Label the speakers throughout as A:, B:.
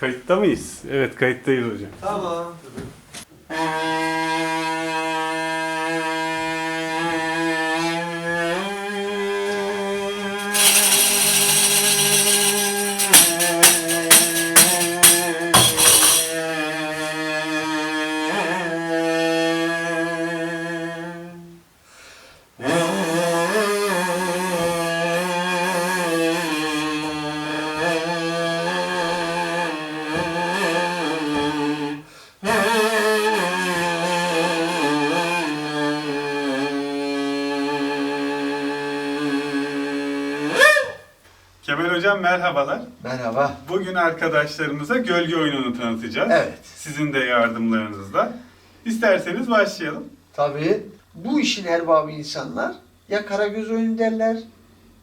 A: Kayıtta mıyız? Evet kayıttayız hocam.
B: Tamam.
A: Hocam merhabalar.
B: Merhaba.
A: Bugün arkadaşlarımıza gölge oyununu tanıtacağız.
B: Evet.
A: Sizin de yardımlarınızla. İsterseniz başlayalım.
B: Tabii bu işin erbabı insanlar ya karagöz oyunu derler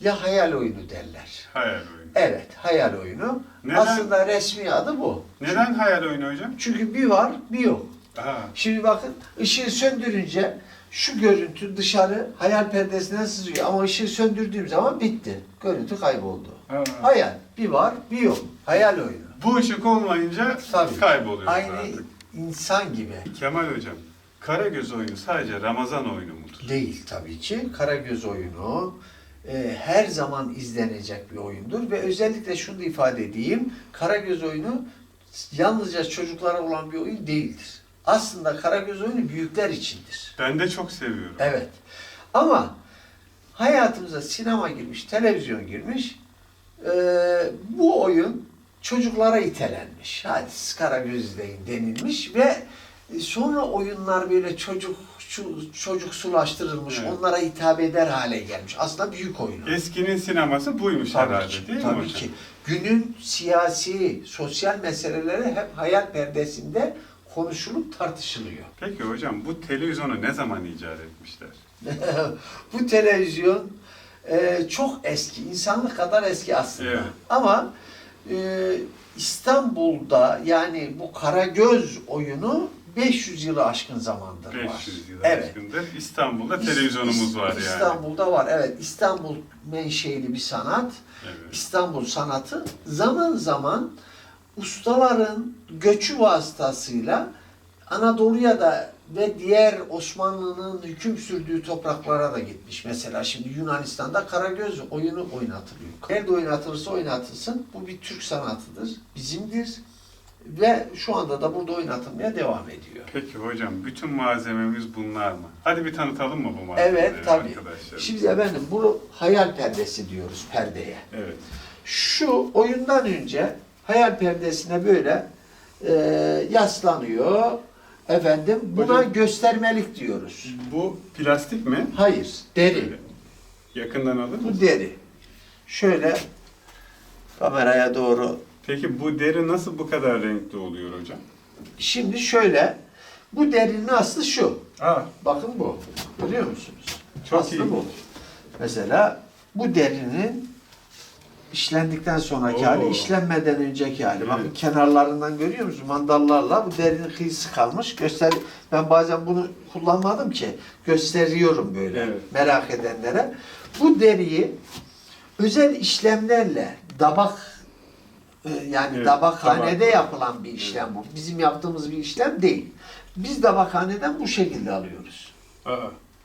B: ya hayal oyunu derler.
A: Hayal oyunu.
B: Evet, hayal oyunu.
A: Neden?
B: Aslında resmi adı bu.
A: Neden hayal oyunu hocam?
B: Çünkü bir var, bir yok.
A: Aha.
B: Şimdi bakın ışığı söndürünce şu görüntü dışarı hayal perdesinden sızıyor ama ışığı söndürdüğüm zaman bitti. Görüntü kayboldu.
A: Ha.
B: Hayal bir var, bir yok. Hayal oyunu.
A: Bu ışık olmayınca
B: Tabii.
A: kayboluyor
B: Aynı
A: artık.
B: insan gibi.
A: Kemal hocam, Karagöz oyunu sadece Ramazan oyunu mudur?
B: Değil tabii ki. Karagöz oyunu e, her zaman izlenecek bir oyundur ve özellikle şunu da ifade edeyim. Karagöz oyunu yalnızca çocuklara olan bir oyun değildir. Aslında Karagöz oyunu büyükler içindir.
A: Ben de çok seviyorum.
B: Evet. Ama hayatımıza sinema girmiş, televizyon girmiş. e, bu oyun çocuklara itelenmiş. Hadi siz Karagöz izleyin denilmiş ve sonra oyunlar böyle çocuk şu, çocuk sulaştırılmış,
A: Evet.
B: onlara hitap eder hale gelmiş. Aslında büyük oyun.
A: Eskinin sineması buymuş
B: Tabii
A: herhalde
B: ki,
A: değil mi
B: tabii
A: hocam?
B: ki. Günün siyasi, sosyal meseleleri hep hayal perdesinde konuşulup tartışılıyor.
A: Peki hocam bu televizyonu ne zaman icat etmişler?
B: Bu televizyon e, çok eski, insanlık kadar eski aslında.
A: Evet.
B: Ama e, İstanbul'da yani bu Karagöz oyunu 500 yılı aşkın zamandır var.
A: 500 yıl
B: Evet.
A: aşkındır. İstanbul'da
B: İs-
A: televizyonumuz var yani.
B: İstanbul'da var evet. İstanbul menşeili bir sanat.
A: Evet.
B: İstanbul sanatı zaman zaman ustaların göçü vasıtasıyla Anadolu'ya da ve diğer Osmanlı'nın hüküm sürdüğü topraklara da gitmiş. Mesela şimdi Yunanistan'da Karagöz oyunu oynatılıyor. Nerede oynatılırsa oynatılsın bu bir Türk sanatıdır, bizimdir ve şu anda da burada oynatılmaya devam ediyor.
A: Peki hocam bütün malzememiz bunlar mı? Hadi bir tanıtalım mı bu malzemeleri
B: Evet tabii.
A: arkadaşlar?
B: Şimdi efendim bunu hayal perdesi diyoruz perdeye.
A: Evet.
B: Şu oyundan önce hayal perdesine böyle e, yaslanıyor. Efendim buna
A: Hocam-
B: göstermelik diyoruz.
A: Bu plastik mi?
B: Hayır, deri.
A: Şöyle. Yakından alır
B: Bu
A: mısın?
B: deri. Şöyle kameraya doğru.
A: Peki bu deri nasıl bu kadar renkli oluyor hocam?
B: Şimdi şöyle bu derinin aslı şu.
A: Aa,
B: Bakın bu. Görüyor musunuz?
A: Çok
B: aslı
A: iyi.
B: bu. Mesela bu derinin işlendikten sonraki
A: Oo.
B: hali, işlenmeden önceki hali. Bakın
A: Evet.
B: kenarlarından görüyor musunuz? Mandallarla bu derinin kıyısı kalmış. Göster ben bazen bunu kullanmadım ki. Gösteriyorum böyle
A: Evet.
B: merak edenlere. Bu deriyi özel işlemlerle dabak e, yani
A: Evet,
B: dabakhanede
A: tabak.
B: yapılan bir işlem bu. Bizim yaptığımız bir işlem değil. Biz dabakhaneden bu şekilde alıyoruz.
A: aa.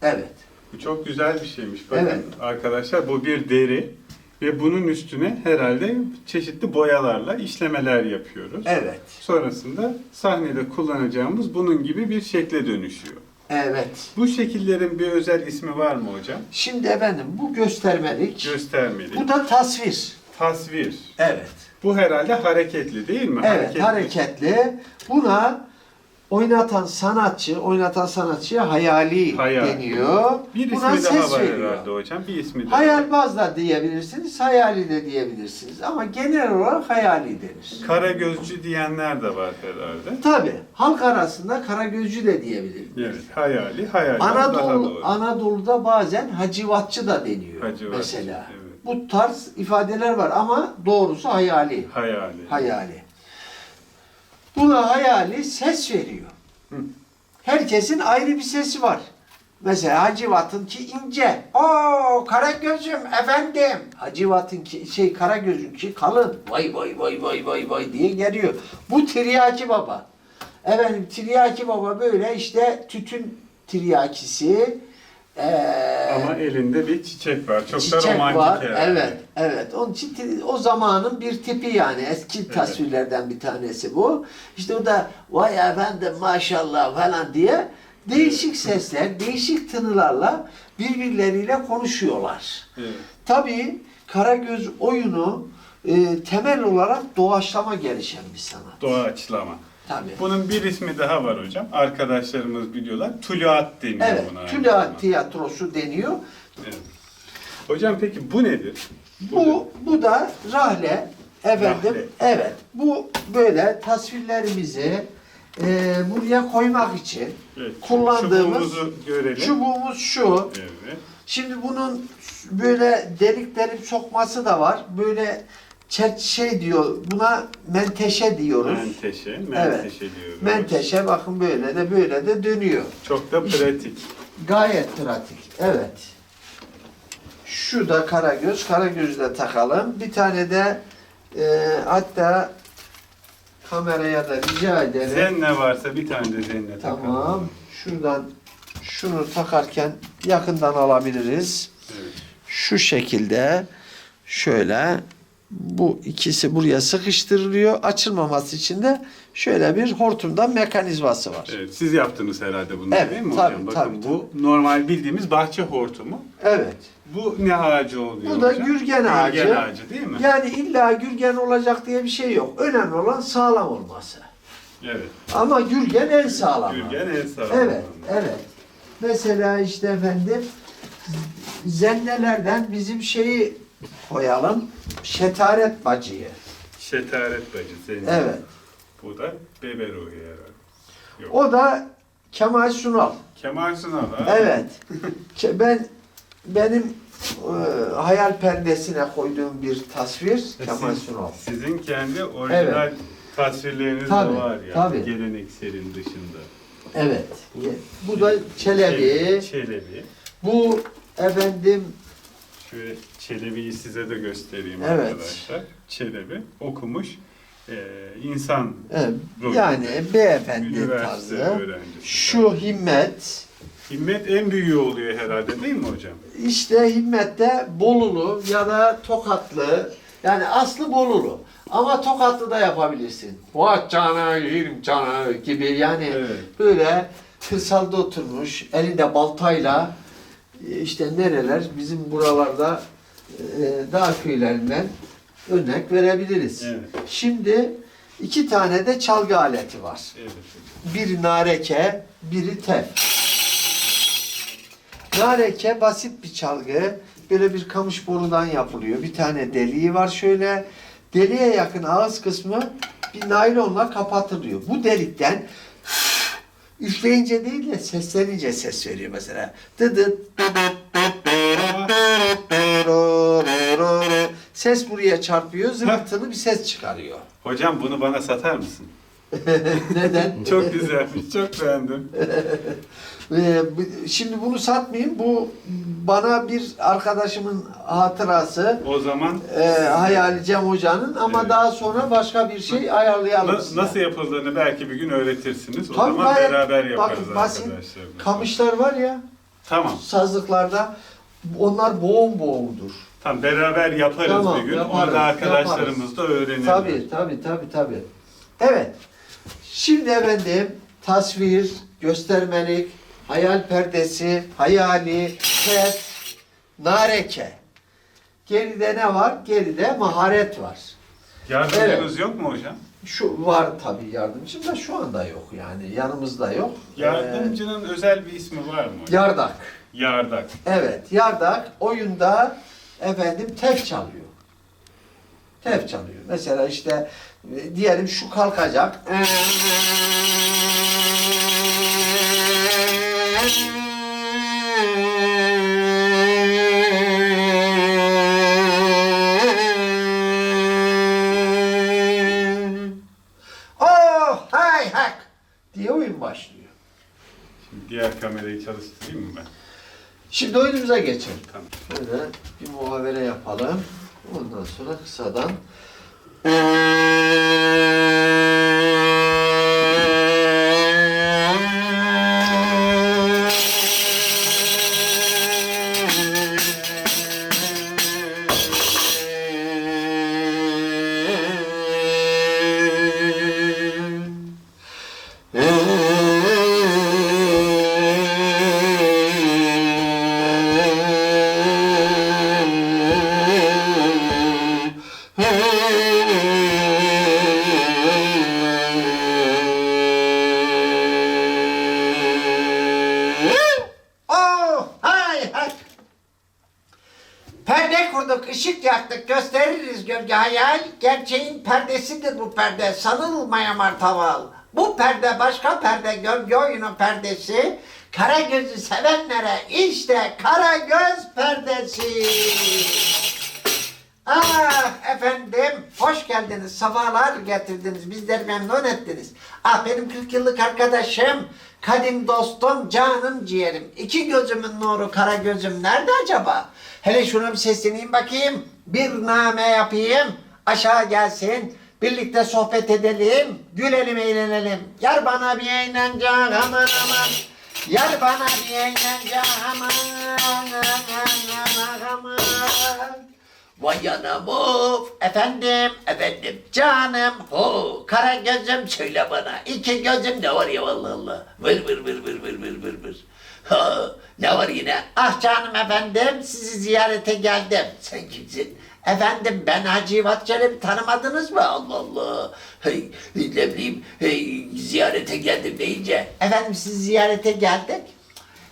B: Evet.
A: Bu çok güzel bir şeymiş. Bakın
B: Evet.
A: arkadaşlar bu bir deri ve bunun üstüne herhalde çeşitli boyalarla işlemeler yapıyoruz.
B: Evet.
A: Sonrasında sahnede kullanacağımız bunun gibi bir şekle dönüşüyor.
B: Evet.
A: Bu şekillerin bir özel ismi var mı hocam?
B: Şimdi efendim bu göstermelik.
A: Göstermeli.
B: Bu da tasvir.
A: Tasvir.
B: Evet.
A: Bu herhalde hareketli değil mi?
B: Evet, hareketli. Buna oynatan sanatçı, oynatan sanatçıya hayali,
A: Hayal.
B: deniyor.
A: Bir
B: Buna
A: ismi daha
B: ses
A: var
B: veriyor.
A: herhalde hocam. Bir ismi daha.
B: Hayalbaz da diyebilirsiniz, hayali de diyebilirsiniz. Ama genel olarak hayali denir.
A: Karagözcü diyenler de var herhalde.
B: Tabi halk arasında karagözcü de diyebiliriz.
A: Evet, hayali, hayali daha
B: Anadolu,
A: doğru.
B: Anadolu'da bazen hacivatçı da deniyor
A: Hacivatçı,
B: mesela.
A: evet.
B: Bu tarz ifadeler var ama doğrusu hayali.
A: hayali.
B: Hayali. Buna hayali ses veriyor.
A: Hı.
B: Herkesin ayrı bir sesi var. Mesela Hacivat'ınki ince. Oo Karagöz'üm efendim. Hacivat'ınki şey Karagöz'ünki kalın. Vay vay vay vay vay vay diye geliyor. Bu Tiryaki Baba. Efendim Tiryaki Baba böyle işte tütün tiryakisi. Ee,
A: Ama elinde bir çiçek var. Çok da
B: çiçek
A: romantik
B: var.
A: herhalde.
B: Evet, evet. Onun için ti- o zamanın bir tipi yani eski tasvirlerden bir tanesi bu. İşte o da vay efendim maşallah falan diye değişik sesler, değişik tınılarla birbirleriyle konuşuyorlar.
A: Evet.
B: Tabii Karagöz oyunu e, temel olarak doğaçlama gelişen bir sanat.
A: Doğaçlama.
B: Tabii.
A: Bunun bir ismi daha var hocam. Arkadaşlarımız biliyorlar. Tuluat deniyor
B: Evet,
A: buna.
B: tülaat
A: zamanda.
B: tiyatrosu deniyor.
A: Evet. Hocam peki bu nedir?
B: Bu bu da rahle. Efendim,
A: Rahle.
B: evet. Bu böyle tasvirlerimizi e, buraya koymak için
A: Evet.
B: kullandığımız
A: görelim.
B: çubuğumuz şu.
A: Evet.
B: Şimdi bunun böyle deliklerin sokması da var. Böyle çet şey diyor. Buna menteşe diyoruz.
A: Menteşe. Menteşe diyoruz.
B: Menteşe bakın böyle de böyle de dönüyor.
A: Çok da pratik.
B: Gayet pratik. Evet. Şu da karagöz. Karagözü de takalım. Bir tane de e, hatta kameraya da rica ederim.
A: Zenne varsa bir tane de zenne
B: Tamam.
A: takalım.
B: Şuradan şunu takarken yakından alabiliriz.
A: Evet.
B: Şu şekilde şöyle bu ikisi buraya sıkıştırılıyor. Açılmaması için de şöyle bir hortumdan mekanizması var.
A: Evet, siz yaptınız herhalde bunu
B: Evet,
A: değil mi
B: tabii,
A: hocam? Bakın
B: tabii,
A: bu normal bildiğimiz bahçe hortumu.
B: Evet.
A: Bu ne ağacı oluyor
B: Bu da
A: hocam?
B: gürgen ağacı.
A: Gürgen ağacı değil mi?
B: Yani illa gürgen olacak diye bir şey yok. Önemli olan sağlam olması.
A: Evet.
B: Ama gürgen en sağlam.
A: Gürgen en sağlam.
B: Evet, evet. Mesela işte efendim zennelerden bizim şeyi koyalım. Şetaret bacıyı.
A: Şetaret bacı zenne.
B: Evet.
A: Bu da bebe ruhu herhalde. Yok.
B: O da Kemal Sunal.
A: Kemal Sunal ha?
B: Evet. Ben benim e, hayal perdesine koyduğum bir tasvir
A: E,
B: Kemal
A: siz-
B: Sunal.
A: Sizin kendi orijinal
B: Evet.
A: tasvirleriniz
B: Tabii,
A: de var yani.
B: tabii.
A: Gelenekselin dışında.
B: Evet. Bu da Çelebi.
A: Çelebi. Çelebi.
B: Bu efendim
A: Şöyle Çelebi'yi size de göstereyim
B: Evet.
A: arkadaşlar. Çelebi okumuş e, insan
B: e,
A: Rolü.
B: yani beyefendi tarzı.
A: öğrencisi.
B: Şu Himmet.
A: Himmet en büyüğü oluyor herhalde değil mi hocam?
B: İşte Himmet'te Bolulu ya da Tokatlı. Yani aslı Bolulu. Ama Tokatlı da yapabilirsin. Vah cana, yürüm cana gibi yani
A: Evet.
B: böyle kırsalda oturmuş elinde baltayla işte nereler bizim buralarda e, dağ köylerinden örnek verebiliriz.
A: Evet.
B: Şimdi iki tane de çalgı aleti var.
A: Evet.
B: Biri nareke, biri tef. Nareke basit bir çalgı. Böyle bir kamış borudan yapılıyor. Bir tane deliği var şöyle. Deliğe yakın ağız kısmı bir naylonla kapatılıyor. Bu delikten üfleyince değil de seslenince ses veriyor mesela. Dıdıt. Ses buraya çarpıyor, zımbırtılı bir ses çıkarıyor.
A: Hocam bunu bana satar mısın?
B: Neden?
A: Çok güzelmiş, çok beğendim.
B: Ee, şimdi bunu satmayayım. Bu bana bir arkadaşımın hatırası.
A: O zaman
B: E, hayali Cem Hoca'nın ama
A: Evet.
B: daha sonra başka bir şey ayarlayalım.
A: na-
B: size.
A: nasıl yapıldığını belki bir gün öğretirsiniz. O
B: Tabii
A: zaman
B: gayet-
A: beraber yaparız
B: bakın basit. Kamışlar var ya
A: Tamam.
B: sazlıklarda onlar boğum boğumdur.
A: Tamam beraber yaparız
B: Tamam,
A: bir gün.
B: yaparız,
A: Onu da arkadaşlarımız da öğrenirler.
B: Tabii tabii tabii tabii. Evet. Şimdi efendim tasvir, göstermelik, hayal perdesi, hayali, tef, nareke. Geride ne var? Geride maharet var.
A: Yardımcınız yok mu hocam?
B: Şu var tabii yardımcım da şu anda yok yani yanımızda yok.
A: Yardımcının özel bir ismi var mı?
B: Ee,
A: hocam?
B: yardak.
A: Yardak.
B: Evet, yardak oyunda efendim tef çalıyor. Tef çalıyor. Mesela işte e, diyelim şu kalkacak. Oh, hay hak diye oyun başlıyor.
A: diğer kamerayı çalıştırayım mı ben?
B: Şimdi oyunumuza geçelim.
A: Tamam.
B: Şöyle bir muhabere yapalım. Ondan sonra kısadan ışık yaktık, gösteririz gölge hayal. Gerçeğin perdesidir bu perde, sanılmaya martaval. Bu perde başka perde, gölge oyunu perdesi. Kara gözü sevenlere işte kara göz perdesi. Ah efendim, hoş geldiniz, safalar getirdiniz, bizleri memnun ettiniz. Ah benim 40 yıllık arkadaşım, kadim dostum, canım ciğerim. İki gözümün nuru, kara gözüm nerede acaba? Hele şuna bir sesleneyim bakayım, bir name yapayım, aşağı gelsin, birlikte sohbet edelim, gülelim, eğlenelim. Yar bana bir eğlence, aman aman. Yar bana bir eğlence, aman aman aman. Vay anam of. Efendim, efendim, canım, ho, kara gözüm söyle bana. İki gözüm ne var ya vallahi Allah. Vır vır vır vır vır vır vır vır. Ha, ne var yine? Ah canım efendim, sizi ziyarete geldim. Sen kimsin? Efendim ben Hacı Yivat Çelebi tanımadınız mı? Allah Allah. Hey, ne bileyim, hey, ziyarete geldim deyince. Efendim sizi ziyarete geldik.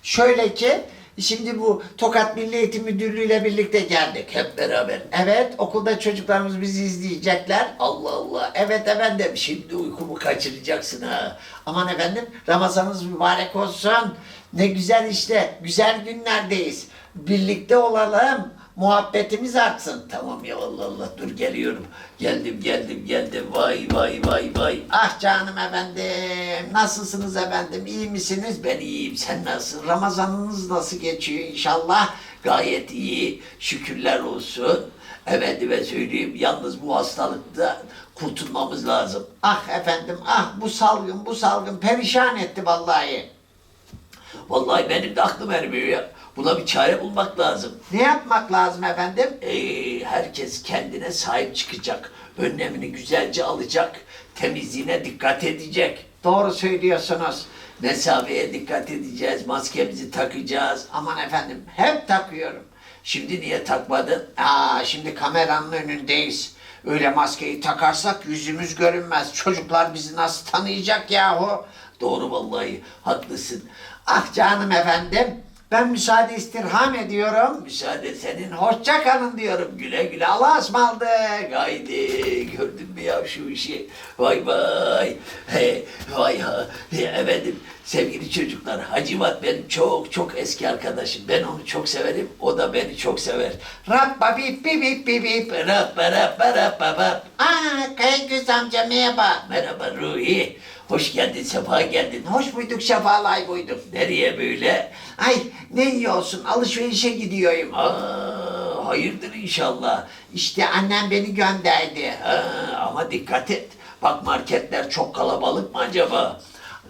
B: Şöyle ki şimdi bu Tokat Milli Eğitim Müdürlüğü ile birlikte geldik hep beraber. Evet okulda çocuklarımız bizi izleyecekler. Allah Allah. Evet efendim şimdi uykumu kaçıracaksın ha. Aman efendim Ramazanınız mübarek olsun. Ne güzel işte güzel günlerdeyiz. Birlikte olalım. Muhabbetimiz artsın. Tamam ya Allah Allah dur geliyorum. Geldim geldim geldim. Vay vay vay vay. Ah canım efendim. Nasılsınız efendim? İyi misiniz? Ben iyiyim. Sen nasılsın? Ramazanınız nasıl geçiyor inşallah? Gayet iyi. Şükürler olsun. Efendime söyleyeyim yalnız bu hastalıkta kurtulmamız lazım. Ah efendim ah bu salgın bu salgın perişan etti vallahi. Vallahi benim de aklım ermiyor ya. Buna bir çare bulmak lazım. Ne yapmak lazım efendim? Ee, herkes kendine sahip çıkacak. Önlemini güzelce alacak. Temizliğine dikkat edecek. Doğru söylüyorsunuz. Mesafeye dikkat edeceğiz. Maskemizi takacağız. Aman efendim hep takıyorum. Şimdi niye takmadın? Aa, şimdi kameranın önündeyiz. Öyle maskeyi takarsak yüzümüz görünmez. Çocuklar bizi nasıl tanıyacak yahu? Doğru vallahi haklısın. Ah canım efendim. Ben müsaade istirham ediyorum. Müsaade senin. Hoşça kalın diyorum. Güle güle. Allah'a ısmarladık. Haydi. Gördün mü ya şu işi? Vay vay. He, vay ha. He, efendim sevgili çocuklar. Hacivat benim çok çok eski arkadaşım. Ben onu çok severim. O da beni çok sever. Rappa bip bip bip bip bip. Rappa rappa rappa rap. Aa Kayıküz amca merhaba. Merhaba Ruhi. Hoş geldin, sefa geldin. Hoş muyduk, sefalay buyduk. Nereye böyle? Ay ne iyi olsun, alışverişe gidiyorum. Aa, hayırdır inşallah. İşte annem beni gönderdi. Ha, ama dikkat et. Bak marketler çok kalabalık mı acaba?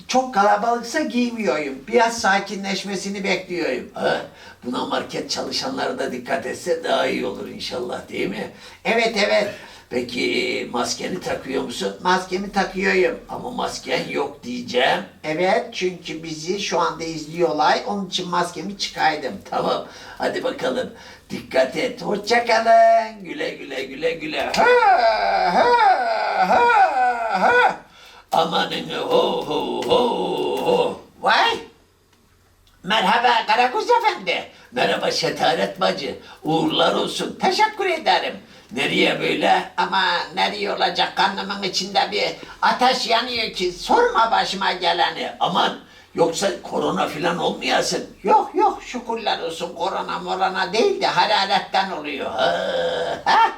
B: Çok kalabalıksa giymiyorum. Biraz sakinleşmesini bekliyorum. Ha, buna market çalışanları da dikkat etse daha iyi olur inşallah değil mi? Evet evet. Peki maskeni takıyor musun? Maskemi takıyorum. Ama masken yok diyeceğim. Evet çünkü bizi şu anda izliyorlar. Onun için maskemi çıkardım. Tamam. Hadi bakalım. Dikkat et. Hoşça kalın. Güle güle güle güle. Ha ha ha ha. Amanın ho ho ho ho. Vay. Merhaba Karagöz Efendi. Merhaba Şetaret Bacı. Uğurlar olsun. Teşekkür ederim. Nereye böyle? Ama nereye olacak? Karnımın içinde bir ateş yanıyor ki sorma başıma geleni. Aman yoksa korona filan olmayasın. Yok yok şükürler olsun korona morona değil de hararetten oluyor. Ha, ha.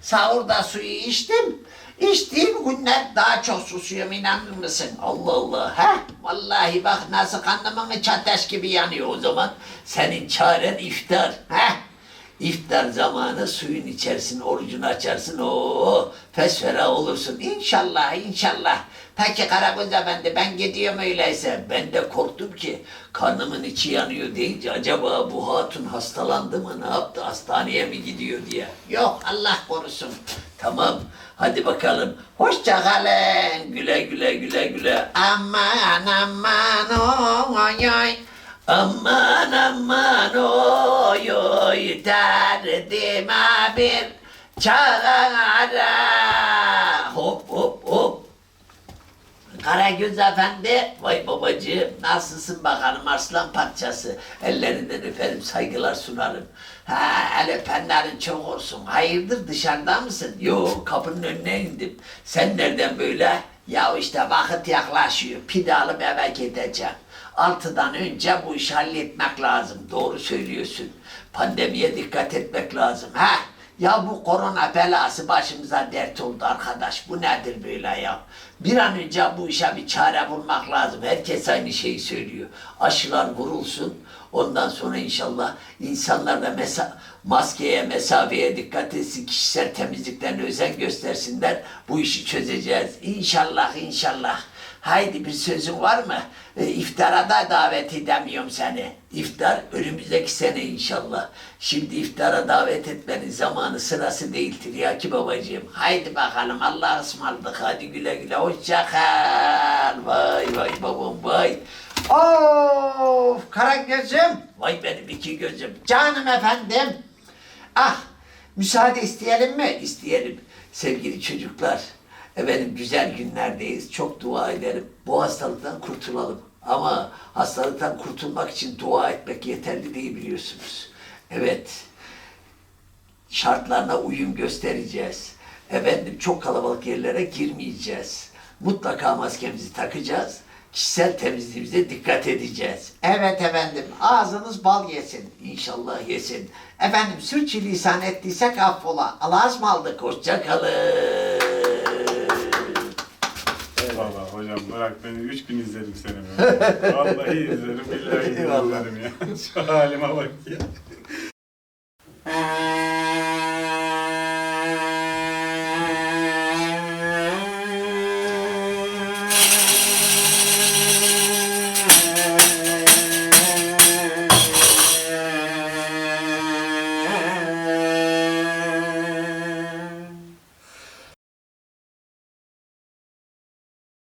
B: Sahurda suyu içtim. İçtiğim günler daha çok susuyorum inanır mısın? Allah Allah. He? Vallahi bak nasıl kanlamamın ateş gibi yanıyor o zaman. Senin çaren iftar. He? İftar zamanı suyun içersin, orucunu açarsın. Oo, fesfera olursun. İnşallah, inşallah. Peki Karagöz Efendi ben gidiyorum öyleyse. Ben de korktum ki karnımın içi yanıyor deyince acaba bu hatun hastalandı mı ne yaptı hastaneye mi gidiyor diye. Yok Allah korusun. Tamam hadi bakalım. Hoşça kalın. Güle güle güle güle. Aman aman oy oy. Aman aman oy oy derdime bir çare. Hop hop hop. Karagöz Efendi, vay babacığım nasılsın bakalım aslan parçası. Ellerinden öperim, saygılar sunarım. Ha, el öpenlerin çok olsun. Hayırdır dışarıda mısın? Yok kapının önüne indim. Sen nereden böyle? Ya işte vakit yaklaşıyor. Pide alıp eve gideceğim. Altıdan önce bu işi halletmek lazım. Doğru söylüyorsun. Pandemiye dikkat etmek lazım. Ha? Ya bu korona belası başımıza dert oldu arkadaş. Bu nedir böyle ya? Bir an önce bu işe bir çare bulmak lazım. Herkes aynı şeyi söylüyor. Aşılar vurulsun. Ondan sonra inşallah insanlar da mesa maskeye, mesafeye dikkat etsin. Kişisel temizliklerine özen göstersinler. Bu işi çözeceğiz. İnşallah, inşallah. Haydi bir sözün var mı? E, iftara da davet edemiyorum seni. İftar önümüzdeki sene inşallah. Şimdi iftara davet etmenin zamanı sırası değildir ya ki babacığım. Haydi bakalım Allah'a ısmarladık. Hadi güle güle. Hoşça kal. Vay vay babam vay. Of Karagöz'üm. Vay benim iki gözüm. Canım efendim. Ah müsaade isteyelim mi? İsteyelim. Sevgili çocuklar. Efendim güzel günlerdeyiz. Çok dua ederim. Bu hastalıktan kurtulalım. Ama hastalıktan kurtulmak için dua etmek yeterli değil biliyorsunuz. Evet. Şartlarına uyum göstereceğiz. Efendim çok kalabalık yerlere girmeyeceğiz. Mutlaka maskemizi takacağız. Kişisel temizliğimize dikkat edeceğiz. Evet efendim ağzınız bal yesin. İnşallah yesin. Efendim sürçülisan ettiysek affola. Allah'a ısmarladık. Hoşça kalın.
A: Valla hocam bırak beni üç gün izlerim seni. Vallahi izlerim, billahi izlerim ya. Şu halime bak ya.